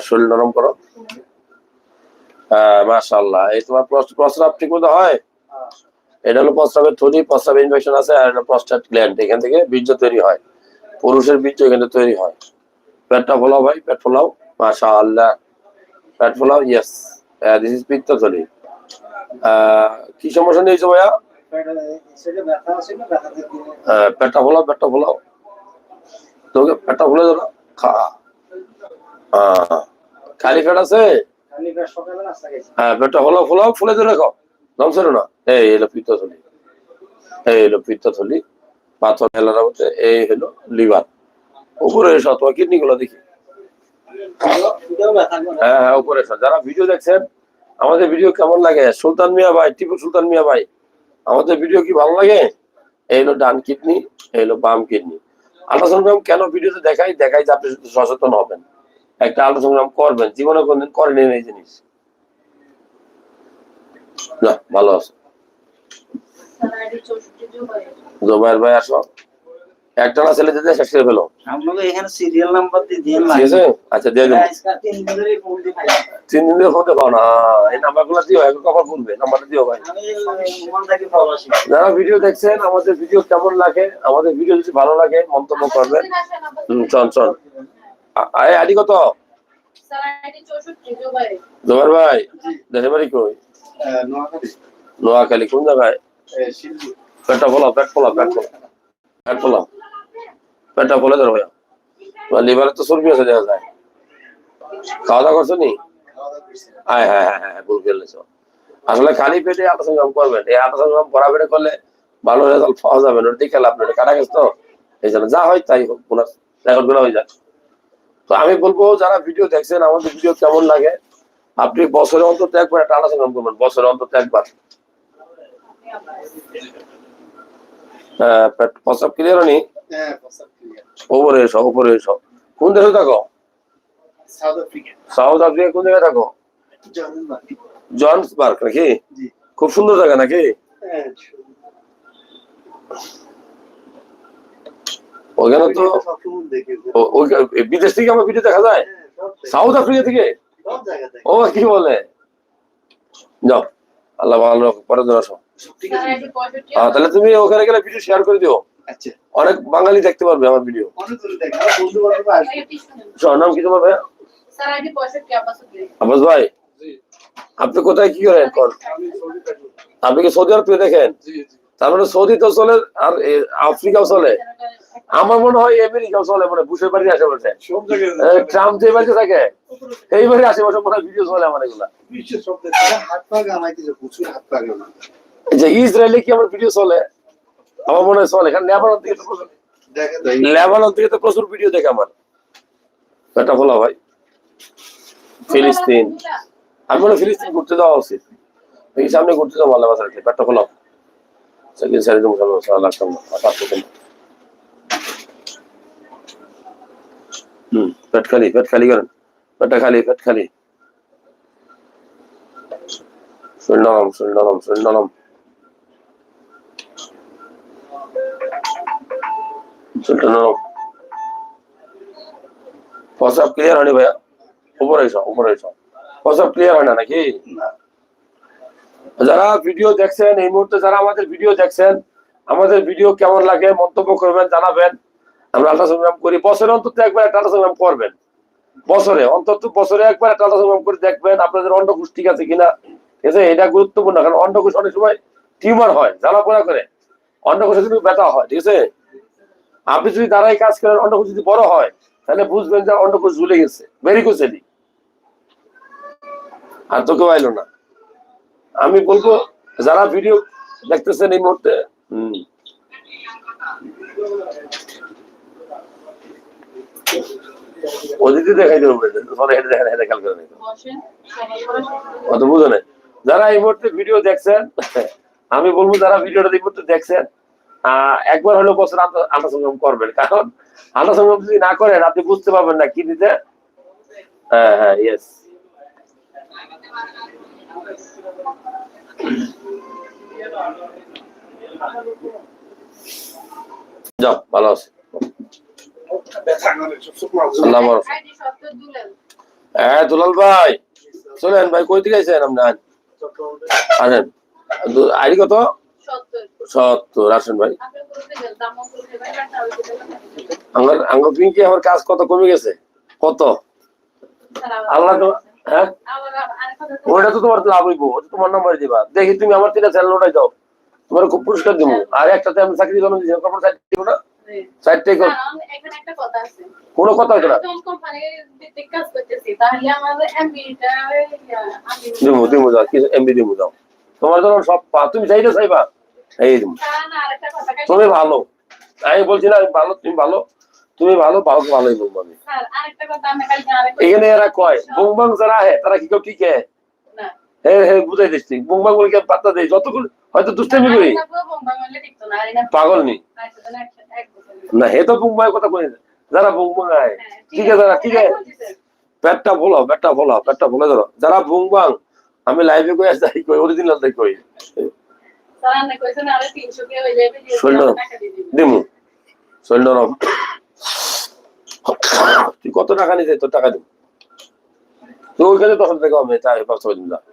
শরীর নরম করো। মাশাল্লাহ এই তোমার প্রস- প্রস্রাব ঠিক মতো হয়? এটা হলো প্রস্রাবের থলি প্রস্রাব ইনফেকশন আছে, আর এটা প্রস্টেট গ্ল্যান্ড এখান থেকে বীর্য তৈরি হয়। পুরুষের বীর্য এখানে তৈরি হয়। পেটটা ফোলাও ভাই, পেট ফোলাও। মাশাআল্লাহ। পেট ফোলাও ইয়েস দিস ইজ পিত্তথলি কি সমস্যা নিয়েছো ভাইয়া? পেটটা ফোলাও পেটটা ফোলাও। তোকে পেটটা ফুলে দাও খা। খালি পেট আছে? হ্যাঁ পেটটা ফোলাও ফোলাও, ফুলে ধরে খাও। ছিল না। এই এলো পিত্তথলি। এই এলো পিত্তথলি। পাথর হেলার মধ্যে এই হলো লিভার। উপরে এসো তোমার কিডনি গুলো দেখি। হ্যাঁ হ্যাঁ উপরে এসো যারা ভিডিও দেখছেন, আমাদের ভিডিও কেমন লাগে? সুলতান মিয়া ভাই, টিপু সুলতান মিয়া ভাই, আমাদের ভিডিও কি ভালো লাগে? এই হলো ডান কিডনি, এই হলো বাম কিডনি। আল্ট্রাসোনোগ্রাম কেন ভিডিওতে দেখাই? দেখাই যে আপনি সচেতন হবেন। একটা আল্ট্রাসোনোগ্রাম করবেন জীবনে কোনদিন করেনি এই জিনিস। না ভালো আছে। জোবাইর ভাই আসো। একটা না ছেলে দিতে শেষ করে ফেলো। আচ্ছা দিয়ে দেবো তিন দিন ধরে ফোন পাও না। এই নাম্বারগুলো দিও এখন কখন বলবে নাম্বারটা দিও ভাই। যারা ভিডিও দেখছেন আমাদের ভিডিও কেমন লাগে? আমাদের ভিডিও যদি ভালো লাগে মন্তব্য করবেন। চল চল। আইডি কত? জোবার ভাই দেশের বাড়ি কই নোয়াখালী। কোন জায়গায়? পেটটা পেট পেট পেট ফোলাও পেটটা ফোলে ধরো ভাইয়া। তোমার লিভারে তো চর্বি আছে দেখা যায়। খাওয়া দাওয়া করছ নি? হ্যাঁ হ্যাঁ হ্যাঁ হ্যাঁ ভুল ফেলেছ আসলে খালি পেটে আল্ট্রাসাউন্ড করবেন। এই আল্ট্রাসাউন্ড ভরা পেটে করলে ভালো রেজাল্ট পাওয়া যাবে না। ওটা দেখে লাভ নেই। কাটা গেছে তো? এই জন্য যা হয় তাই হোক রেকর্ডগুলো হয়ে যাক। তো আমি বলব যারা ভিডিও দেখছেন আমাদের ভিডিও কেমন লাগে? আপনি বছরে অন্তত একবার একটা আল্ট্রাসাউন্ড করবেন বছরে অন্তত একবার। ক্লিয়ার হ্যাঁ প্রস্তাব ক্লিয়ার এসো উপরে এসো। কোন দেশে থাকো? সাউথ আফ্রিকা কোন জায়গায় থাকো? জর্মান জনসবার্গ নাকি? খুব সুন্দর জায়গা নাকি? ওইখানে তো বিদেশ থেকে আমার ভিডিও দেখা যায়? সাউথ আফ্রিকা থেকে? ও কি বলে? যাও আল্লাহ ভালো রাখো, পরে ধরে আসো। তাহলে তুমি ওখানে গেলে ভিডিও শেয়ার করে দিও। আচ্ছা। অনেক বাঙালি দেখতে পারবে আমার ভিডিও নাম কি তোমার ভাই আব্বাস ভাই? আপনি কোথায় কি করেন কোন আপনি কি সৌদি আরব দেখেন? তার মানে সৌদি তো চলে আর আফ্রিকাও চলে। আমার মনে হয় আমেরিকাও চলে মানে বুশের বাড়ির আশেপাশে। সব ট্রাম্প যে বাড়িতে থাকে এই বাড়ির আশেপাশে মনে হয় ভিডিও চলে আমার এগুলা। যে ইসরায়েলে কি আমার ভিডিও চলে? আমার মনে হয় চলে। এখানে লেবানন থেকে তো প্রচুর লেবানন থেকে তো প্রচুর ভিডিও দেখে আমার। এটা বলা ভাই। ফিলিস্তিন। আমি মনে ফিলিস্তিন ঘুরতে যাওয়া উচিত। এই সামনে ঘুরতে যাওয়া ভালো বাজার পেটটা খোলাও সেকেন্ড সাইডে মুসলমান লাগতাম না পাঁচ সেকেন্ড হুম পেট খালি পেট খালি করেন পেটটা খালি পেট খালি শরীর নরম শরীর যারা ভিডিও দেখছেন এই মুহূর্তে যারা আমাদের ভিডিও দেখছেন আমাদের ভিডিও কেমন লাগে মন্তব্য করবেন জানাবেন আমরা আল্ট্রাসোনোগ্রাম করি, বছরে অন্তত একবার একটা করবেন। বছরে, অন্তত বছরে একবার একটা করে দেখবেন আপনাদের অন্ডকোষ ঠিক আছে কিনা। ঠিক আছে? এটা গুরুত্বপূর্ণ, কারণ অন্ডকোষ অনেক সময় টিউমার হয় জ্বালা পোড়া করে। অন্ডকোষে কিন্তু ব্যথা হয়, ঠিক আছে? আপনি যদি দাঁড়াই কাজ করেন, অন্ডকোষ যদি বড় হয়, তাহলে বুঝবেন যে অন্ডকোষ ঝুলে গেছে ভেরিকোসেলি আর তো কেউ না। আমি বলব, যারা ভিডিও দেখতেছেন এই মুহূর্তে হম ওদিকে দেখাই দেবো ফলে হেঁটে দেখা হেঁটে খেয়াল করে নিতে অত বুঝো না যারা এই মুহূর্তে ভিডিও দেখছেন আমি বলব যারা ভিডিওটা এই মুহূর্তে দেখছেন একবার হলেও বছর আল্ট্রাসংগ্রাম করবেন। কারণ আল্ট্রাসংগ্রাম যদি না করেন আপনি বুঝতে পারবেন না কি দিতে। হ্যাঁ হ্যাঁ ইয়েস যাও ভালো আছে ব্যথা করে সব সব হ্যাঁ আমার কাজ কত? কমে গেছে? কত? আল্লাহ হ্যাঁ? তো তোমার লাভ হইব তোমার নাম্বার দিবা। দেখি তুমি আমার তিনটা চ্যানেল ওটাই দাও। তোমার খুব পুরস্কার দিব আর একটাতে আমি চাকরি জন্য দিব না? এখানে একটা কথা আছে। কোনো কথা হইতো না। কাজ করতেছি তাহলে এমবিটা দিমু দিমু কি এমবি দিমু যাও তোমার যখন সব পা তুমি চাইলে চাইবা? এই তুমি ভালো। আমি বলছি না ভালো তুমি ভালো। তুমি ভালো ভালো ভালোই বলব আমি। এখানে এরা কয় বুংবাং যারা আহে তারা কি কেউ ঠিক হে না হে হে বুঝাই দিচ্ছি বলে পাত্তা দেয় যতগুলো হয়তো দুষ্টামি করি। পাগল নি। না হে তো বুংবাং কথা কই। যারা বুংবাং আয় ঠিক আছে যারা ঠিক আছে। পেটটা ভোলো পেটটা ভোলো পেটটা ভোলে ধরো। যারা বুংবাং আমি লাইভে কই আসি কই অরিজিনাল দেখ কই। স্যার আপনি কইছেন আরে 300 কে হয়ে যাবে দিয়ে শোনো। টাকা দিয়ে দিবেন দিমু। শৈল নরম তুই কত টাকা নিতে তোর টাকা দিবি তুই ওইখানে তখন থেকে আমি তাই করে দিন পেপার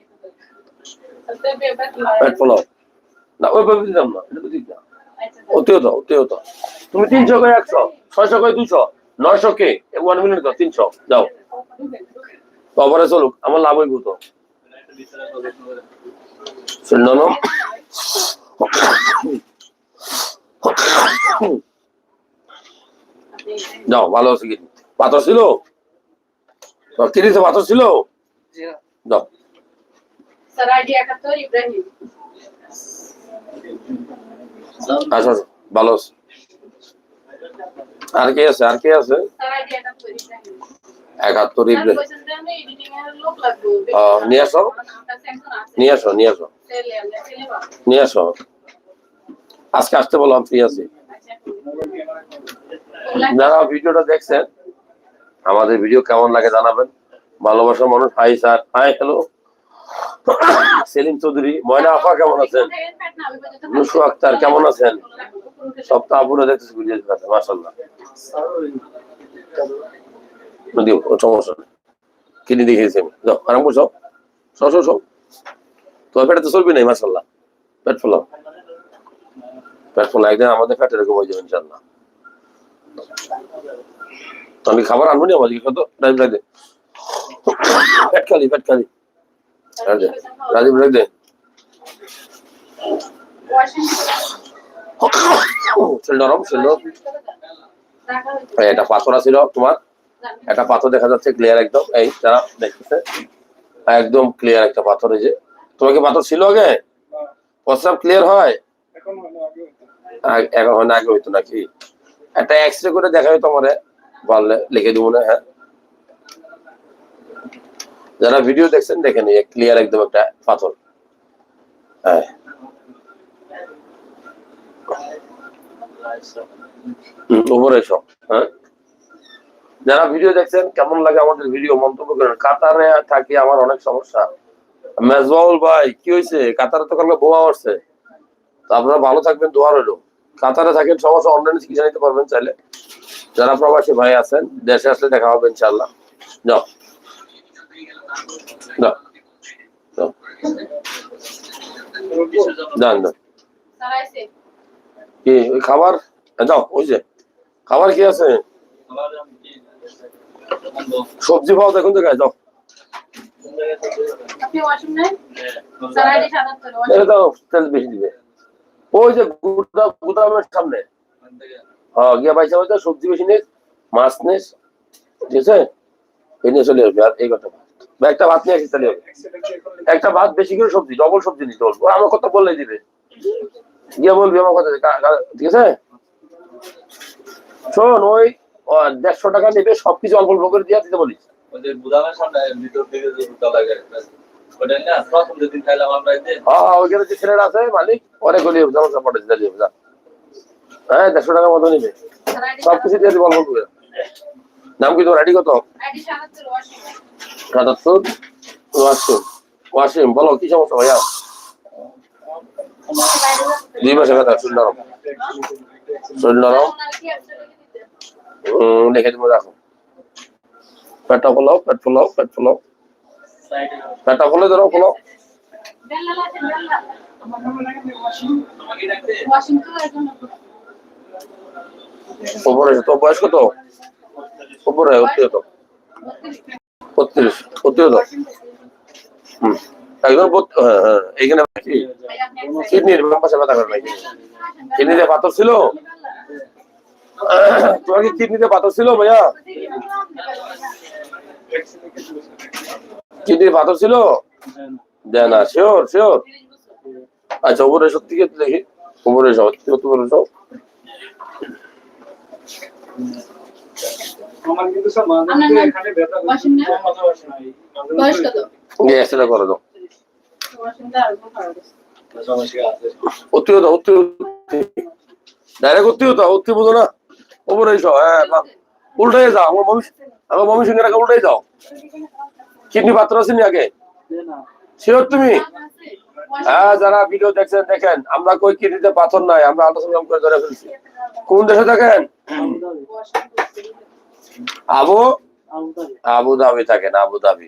পেট ফলাও না ওই ভাবে দিতাম না এটা তো ঠিক না ওতেও তো ওতেও তো তুমি তিনশো কয়ে একশো ছয়শো কয়ে দুশো নয়শো কে ওয়ান মিনিট তো তিনশো যাও তো চলুক আমার লাভ হইব তো। যাও ভালো আছে কি পাথর ছিল? কি দিতে পাথর ছিল? যাও। স্যার আইডি 71 ইব্রাহিম আসো, ভালো আর কে আছে আর কে আছে? স্যার আইডি 71 ইব্রাহিম একাত্তর স্যার ইবনে কইছেন যে আমি এডিটিং এর লোক লাগবে আহ, নিয়ে আসো। নিয়ে আসো নিয়ে আসো নিয়ে আসো আজকে আসতে বললাম ফ্রি আছি আচ্ছা যারা ভিডিওটা দেখছেন? আমাদের ভিডিও কেমন লাগে জানাবেন? ভালোবাসা মানুষ hi sir hi hello Selim Chowdhury, Moyna আপা কেমন আছেন? নুসু আক্তার কেমন আছেন? কিনে আমি। সব পেটে তো চলবি মাসাল্লাহ আমাদের পেটে এরকম আমি খাবার আনব নি, আমার কত? দে পেট খালি পেট খালি। রাজীব রাখ দে। নরম পাথর তোমার। একটা পাথর দেখা যাচ্ছে ক্লিয়ার একদম। এই যারা দেখতেছে একদম ক্লিয়ার একটা পাথর এই যে। তোমার কি পাথর ছিল আগে? প্রস্রাব ক্লিয়ার হয়? আগ- এখন হয় না আগে হইতো নাকি? একটা এক্স রে করে দেখা হইতো আমারে পারলে লিখে দিব না হ্যাঁ। যারা ভিডিও দেখছেন দেখেন ক্লিয়ার একদম একটা পাথর। হ্যাঁ। হ্যাঁ। যারা ভিডিও দেখছেন, কেমন লাগে আমাদের ভিডিও মন্তব্য করেন? কাতারে থাকি আমার অনেক সমস্যা। মেজবাউল ভাই, কি হয়েছে কাতারে তো কালকে বোমা মারছে। আপনারা ভালো থাকবেন, দোয়া রইল। কাতারে থাকেন সমস্যা অনলাইনে চিকিৎসা নিতে পারবেন চাইলে। যারা প্রবাসী ভাই আছেন, দেশে আসলে দেখা হবে ইনশাল্লাহ যাও। যাও যাও যান যান কি ওই খাবার যাও ওই যে খাবার কি আছে সবজি পাও দেখুন জায়গায় যাও আপনি ওয়াশরুম নেই স্যার আইডি 77 এটা দাও তেল বেশি দিবে ওই যে গুদাম গুদামের সামনে হ্যাঁ গিয়ে তো সবজি বেশি নিস মাছ নিস ঠিক আছে এই নিয়ে চলে আসবে আর এই কথা বা একটা ভাত নিয়ে আসি তাহলে। একটা ভাত বেশি করে সবজি ডবল সবজি নিতে বলব। ও আমার কথা বললেই দিবে। গিয়ে বলবি আমার কথা ঠিক আছে? শোন ওই দেড়শো টাকা নেবে সবকিছু অল্প অল্প করে দিয়ে দিতে বলিস। হ্যাঁ দেড়শো টাকার মতো নিবে। সবকিছু দিয়ে দিব অল্প অল্প করে। নাম কি তোর? আইডি কত? আইডি 77 ওয়াশরুম সাতাত্তর ওয়াসিম ওয়াসিম বলো কি সমস্যা ভাইয়া দুই মাসে কথা শরীর নরম শরীর নরম কি আছে উম, লিখে তুমি রাখো পেটটা ফোলাও পেট ফোলাও পেট ফোলাও পেটটা ফোলে ধরো ফোলাও বেল্লা লাগে বেল্লা আমাকে ডাকতে ওয়াশিংটন একজন উপরে তো বয়স কত উপরে অতি হতো বত্রিশ অতি হতো হুম একজন হ্যাঁ হ্যাঁ এইখানে কিডনির পাশে ব্যথা করে নাকি? কিডনিতে পাথর ছিল? তোমার কি কিডনিতে পাথর ছিল ভাইয়া? কিডনির পাথর ছিল? দেয় না শিওর শিওর আচ্ছা উপরে সত্যি দেখি। উপরে যাও উপরে যাও আমার কিন্তু মাঝে এখানে ব্যথা করছে। বয়স কত করে দাও। অতি হতো অতি ডাইরেক্ট অতি হতো অতি বুঝো না। এসো হ্যাঁ উল্টে যাও আমার মমি আমার মমি সঙ্গে রাখা উল্টে যাও। কিডনি পাত্র আছে নি আগে? শিওর তুমি? হ্যাঁ যারা ভিডিও দেখছেন দেখেন। আমরা কই কিডনিতে পাথর নাই আমরা আল্ট্রাসাউন্ড করে ধরে ফেলছি। কোন দেশে দেখেন আবু? আবু ধাবি থাকেন আবু ধাবি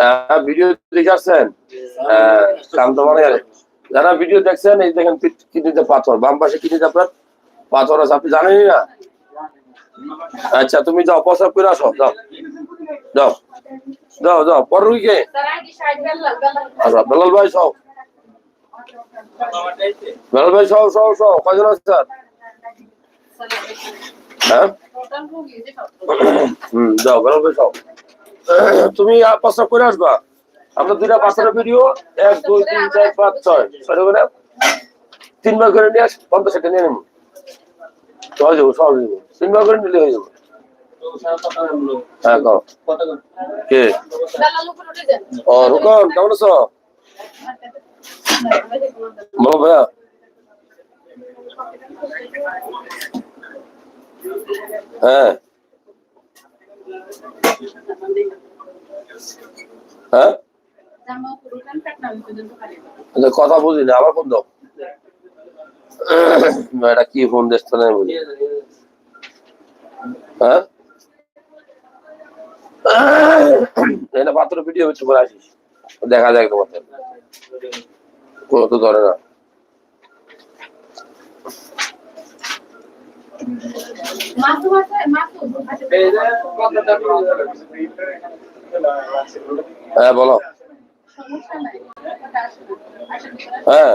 হ্যাঁ, ভিডিও দেখে আসছেন? যারা ভিডিও দেখছেন এই দেখেন কিডনিতে পাথর বাম পাশে কিডনিতে আপনার পাথর আছে আপনি জানেনই না? আচ্ছা তুমি যাও প্রসাব করে আসো যাও। যাও। যাও যাও পর বেল্লা আচ্ছা বেলাল ভাই সব বেলাল ভাই সব সব সব কয়জন আছে স্যার হ্যাঁ? যাও তুমি প্রস্তাব করে আসবা। আমরা দুইটা পাঁচটা ভিডিও এক, দুই, তিন, চার, পাঁচ, ছয়। ছয় করে? তিনবার করে নিয়ে আস, পঞ্চাশ টাকা নিয়ে নেব তিনবার করে হয়ে যাব। হ্যাঁ কে? কেমন আছো? ভাইয়া। হ্যাঁ। হ্যাঁ? আচ্ছা, কথা বুঝি না আবার ফোন দাও। এটা কি ফোন দেখতে নাই বুঝি হ্যাঁ? এটা মাত্র ভিডিও হচ্ছে করে আসিস। দেখা যায় তোমার কোনো তো ধরে না মাসু আছে মাসু এই যে কথাটা বলতে হ্যাঁ। বলো। হ্যাঁ।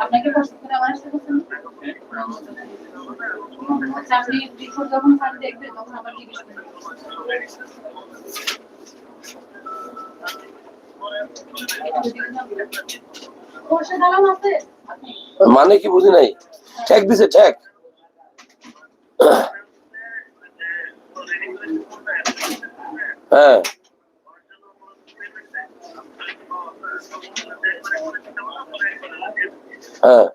আপনাকে প্রশ্ন করে আমার সাথে বলছেন? আচ্ছা রিপোর্ট যখন স্যার দেখবে তখন আবার জিজ্ঞেস মানে কি বুঝি নাই? ঠেক দিছে ঠেক। হ্যাঁ। হ্যাঁ।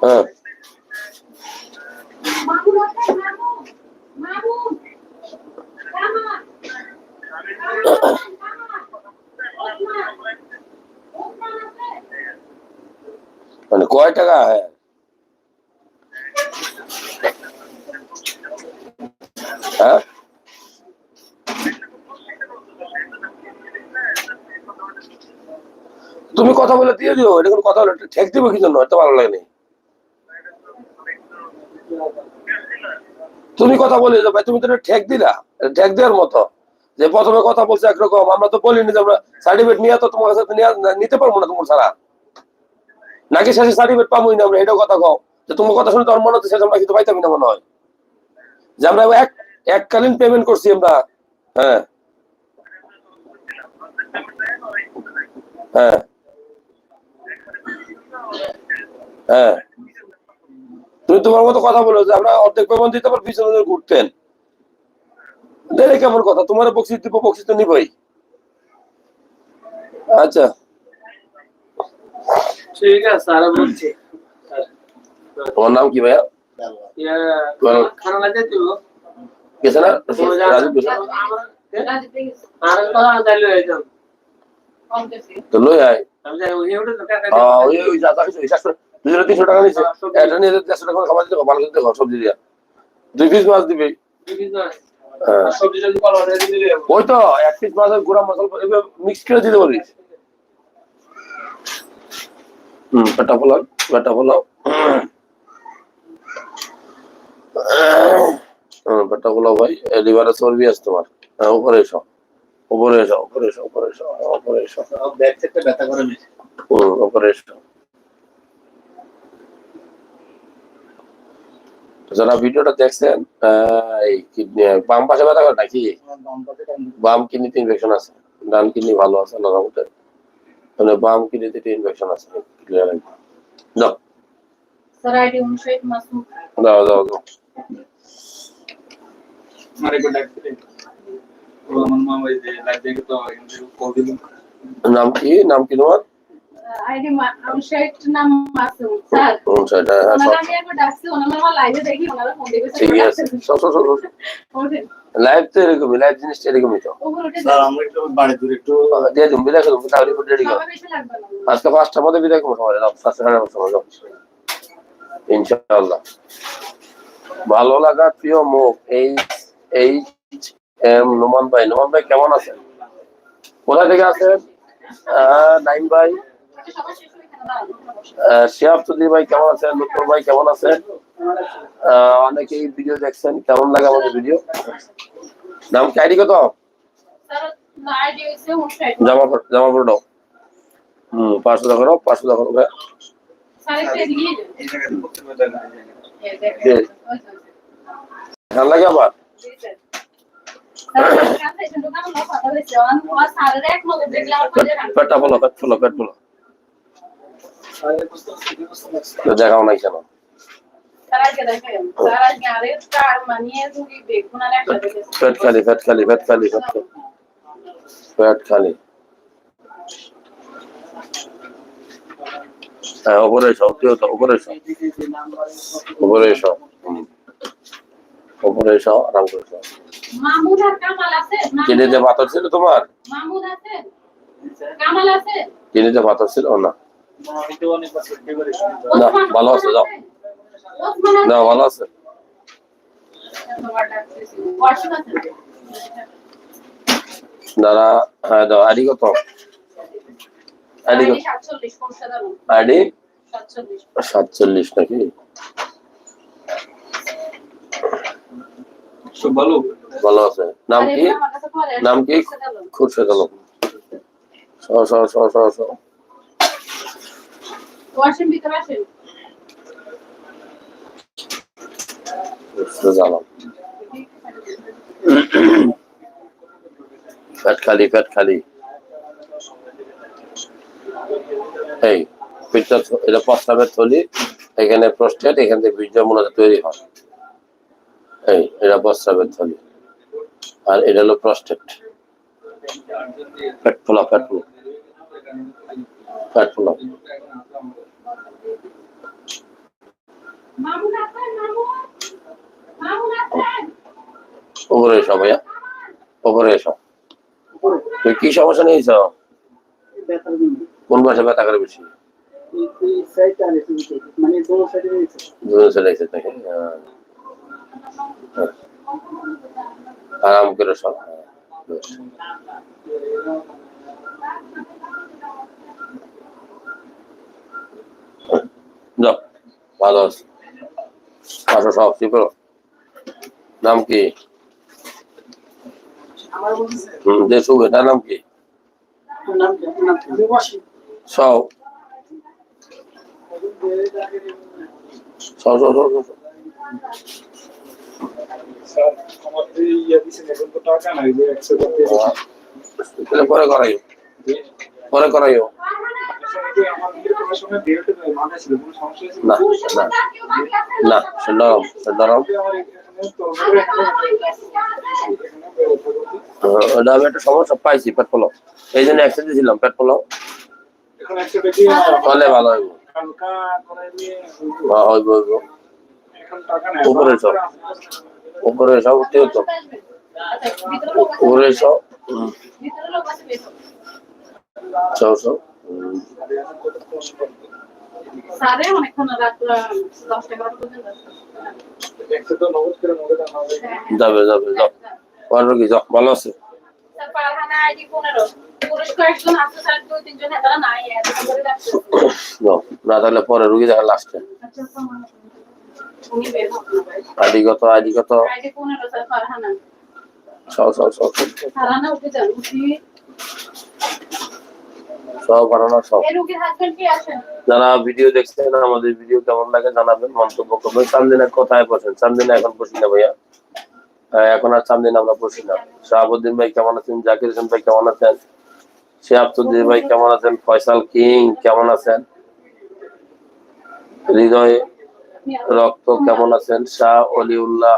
হ্যাঁ। মানে কয় টাকা হ্যাঁ? হ্যাঁ? তুমি কথা বলে দিয়ে দিও এটা কোনো কথা বলে ঠেক দিবে কি জন্য? এত ভালো লাগে তুমি কথা বলে ভাই, তুমি তো ঠেক দিলা ঠেক দেওয়ার মতো। যে প্রথমে কথা বলছে একরকম, আমরা তো বলিনি যে আমরা সার্টিফিকেট নিয়ে তো তোমার কাছে নিতে পারব না তোমার ছাড়া। নাকি শেষে সার্টিফিকেট পাবোই না আমরা, এটাও কথা কও। যে তোমার কথা শুনে তোমার মনে হচ্ছে শেষে আমরা কিন্তু পাইতামই না মনে হয়। যে আমরা এক এককালীন পেমেন্ট করছি আমরা হ্যাঁ। হ্যাঁ। হ্যাঁ। তুমি তোমার মতো কথা বলো যে আমরা অর্ধেক পেমেন্ট দিতে পারব পিছনে ঘুরতেন। দিলে কেমন কথা? তোমার বক্সি দিব বক্সি তো নিবই। আচ্ছা। ঠিক আছে স্যার বলছি। তোমার নাম কি ভাইয়া? ইয়া তো লই আয়। ওই যা কিছু দুজনে তিনশো টাকা নিচ্ছে এটা নিয়ে দেড়শো টাকা খাবার দিতে ভালো করে দেখো সবজি দিয়া। দুই পিস মাছ দিবি। হ্যাঁ। ওই তো এক পিস মাছের গুঁড়া মশলা মিক্স করে দিতে পারিস। হুম পেটা পোলাও পেটা পোলাও পেটা পোলাও ভাই। লিভারে চর্বি আছে তোমার। হ্যাঁ উপরে এসো। উপরে এসো উপরে এসো উপরে এসো হ্যাঁ, উপরে এসো। ব্যাক সাইডটা ব্যথা করে বেশি হুম উপরে এসো। যারা ভিডিওটা দেখছেন? বাম পাশে ব্যথা করে নাকি? বাম কিডনিতে ইনফেকশন আছে। ডান কিডনি ভালো আছে আল্লাহর রহমতে মানে বাম কিডনিতে ইনফেকশন আছে ক্লিয়ার দাও দাও দাও নাম কি? নাম কি তোমার? আইডি উনষাট নাম মাসুম স্যার। হুম, সেটা সব ওনারা আমি একবার ডাকছি ওনারা আমার লাইভে দেখি ওনারা ফোন দেখেছে ঠিক আছে। সব সব সব লাইভ তো এরকমই লাইভ জিনিসটা এরকমই তো। স্যার আমরা একটু বাড়ি দূরে একটু দিয়ে দিন বিদায় করুন তাহলে রেডি করো। সবাই বেশি লাগবে না। আজকে পাঁচটার মধ্যে বিদায় করব সবাই রাত সাড়ে সাড়ে পাঁচটার ইনশাআল্লাহ। ভালো লাগা প্রিয় মুখ এই এই এম নোমান ভাই নোমান ভাই কেমন আছেন? কোথা থেকে আছেন? আহ, নাইম ভাই। শিহাব চৌধুরী ভাই কেমন আছেন? লুৎফর ভাই কেমন আছেন? অনেকেই ভিডিও দেখছেন। কেমন লাগে আমাদের ভিডিও নাম কি? আইডি কত? স্যার আইডি হচ্ছে উনষাট জামা জামা পড়ো দাও পাঁচশো টাকা পাঁচশো টাকা লাগে আবার পেটটা বলো পেট ফুলো পেট ফুলো। দেখাও নাই কেন পেট খালি পেট খালি পেট খালি পেট খালি হ্যাঁ তো আরাম করে কিনিতে পাথর ছিল তোমার আছে পাথর ছিল না না, ভালো আছে, যাও। না ভালো আছে। দাদা হ্যাঁ দাও আইডি কত? আইডি কত? আইডি? সাতচল্লিশ নাকি? সব ভালো? ভালো আছে। নাম কি? নাম কি? খুরশেদ আলম। সহ সহ সহ সহ ওয়াশরুম ভিতরে আসেন। এখানে প্রস্টেট, এখান থেকে বীর্য মূলত তৈরি হয়। এই, এটা প্রস্তাবের থলি। আর এটা হলো প্রস্টেট। পেট ফোলা পেট ফোলা পেট ফোলা মামুন আছেন মামুন মামুন আছেন উপরে এসো ভাইয়া। উপরে এসো। তুই কি সমস্যা নিয়েছ? কোন মাসে ব্যথা করে বেশি? হ্যাঁ। আরাম করে সব হ্যাঁ, ভালো আছে। সব ঠিক নাম কি? দেশু এটার নাম কি? যে একশো করতে তাহলে পরে করাইও সমস্যা হয়েছিল না না। না এই জন্য একসাথে দিয়েছিলাম পেট পোলাও এখন একশো টাকি হলে ভালো উপরে সব। উপরে সব উপরে। সব হবে। হ্যাঁ, হ্যাঁ। যাবে যাবে যাও। কি যাও ভালো আছে? না তাহলে পরে রুগী দেখা লাস্টে। আচ্ছা। আইডি কত আইডি কত। সব সব সব সব, বানানো সব। যারা ভিডিও দেখছেন আমাদের ভিডিও কেমন লাগে জানাবেন মন্তব্য করবেন। চান্দিনা কোথায় বসেন? চান্দিনা এখন বসি না ভাইয়া। হ্যাঁ, এখন আর চান্দিনা আমরা বসি না। শাহাবুদ্দিন ভাই কেমন আছেন? জাকির হোসেন ভাই কেমন আছেন? শিয়াবতুদ্দিন ভাই কেমন আছেন? ফয়সাল কিং কেমন আছেন? হৃদয় রক্ত কেমন আছেন? শাহ অলিউল্লাহ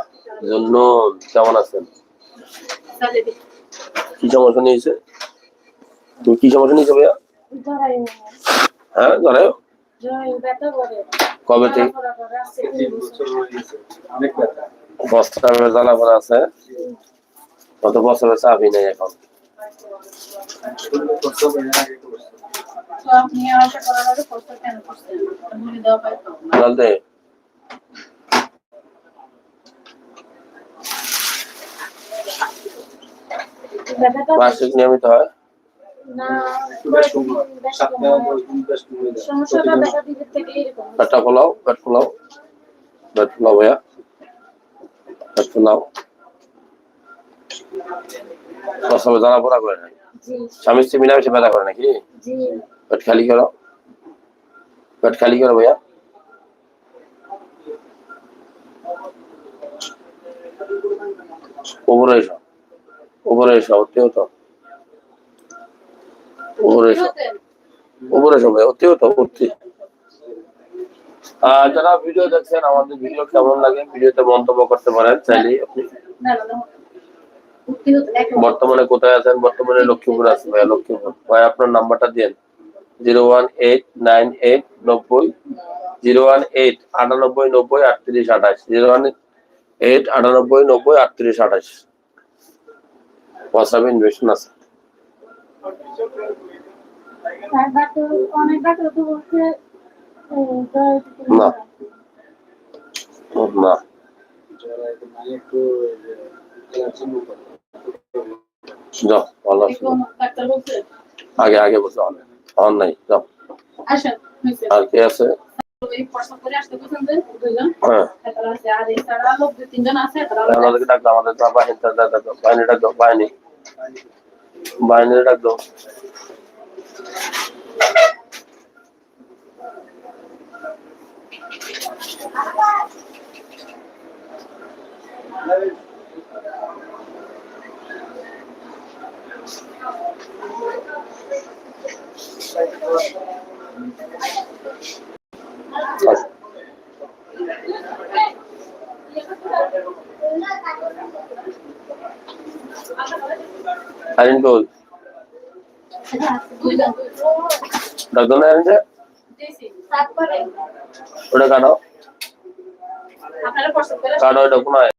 জুন্নুন কেমন আছেন? কি সমস্যা নিয়েছে? কি সমস্যা নিয়েছো ভাইয়া? হ্যাঁ ধরে কবে থেকে? বছর। জ্বালা আছে? কত বছরের চাবি নেই এখন? ব্যথাটা মাসিক নিয়মিত হয়? পেটটা ফোলাও পেট ফোলাও পেট ফোলাও ভাইয়া। পেট ফোলাও প্রসবে জ্বালা পোড়া করে নাই? স্বামী স্ত্রী মিলামিশে ব্যথা করে নাকি? পেট খালি করো। পেট খালি করো ভাইয়া। উপরে এসো। উপরে এসো তো। উপরে এসো। হতেন উপরে এসো ভাই অতিও তো যারা ভিডিও দেখছেন, আমাদের ভিডিও কেমন লাগে, ভিডিওতে মন্তব্য করতে পারেন, চাইলে আপনি বর্তমানে কোথায় আছেন? বর্তমানে লক্ষ্মীপুর আছে ভাইয়া লক্ষ্মীপুর। ভাই, আপনার নাম্বারটা দিন। Zero one eight nine eight নব্বই, জিরো ওয়ান এইট আটানব্বই নব্বই আটত্রিশ আঠাশ, জিরো ওয়ান এইট আটানব্বই নব্বই আটত্রিশ আঠাশ। হোয়াটসঅ্যাপ ইনভেশন আছে। না। না। যাও ভালো আগে আগে বসে অনেক অন নাই যাও। আর কে আছে? হ্যাঁ। আমাদের বাহিনী। ডাকতো বাহিনী ডাকতো বাহিনী বাহিনী ডাকতো আচ্ছা। না আইন দিয়েছি তারপরে ওটা কাটো। কাটো এটা কোনায়